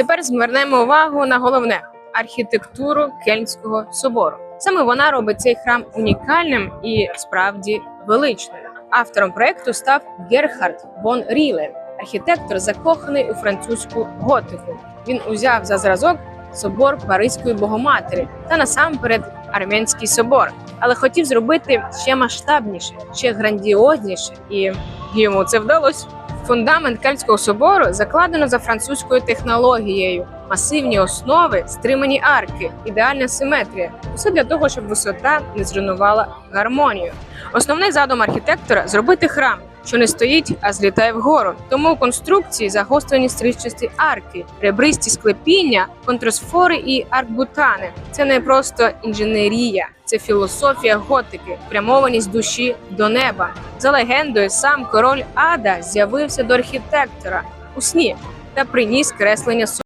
Тепер звернемо увагу на головне архітектуру Кельнського собору. Саме вона робить цей храм унікальним і справді величним. Автором проекту став Герхард Бон Ріле, архітектор, закоханий у французьку готику. Він узяв за зразок собор Паризької Богоматері та насамперед Армянський собор, але хотів зробити ще масштабніше, ще грандіозніше, і йому це вдалося. Фундамент Кельтського собору закладено за французькою технологією. Масивні основи, стримані арки, ідеальна симетрія. Все для того, щоб висота не зруйнувала гармонію. Основний задум архітектора зробити храм, що не стоїть, а злітає вгору. Тому у конструкції загострені стріччасті арки, ребристі склепіння, контрасфори і аркбутани. Це не просто інженерія, це філософія готики, прямованість душі до неба. За легендою, сам король Ада з'явився до архітектора у сні та приніс креслення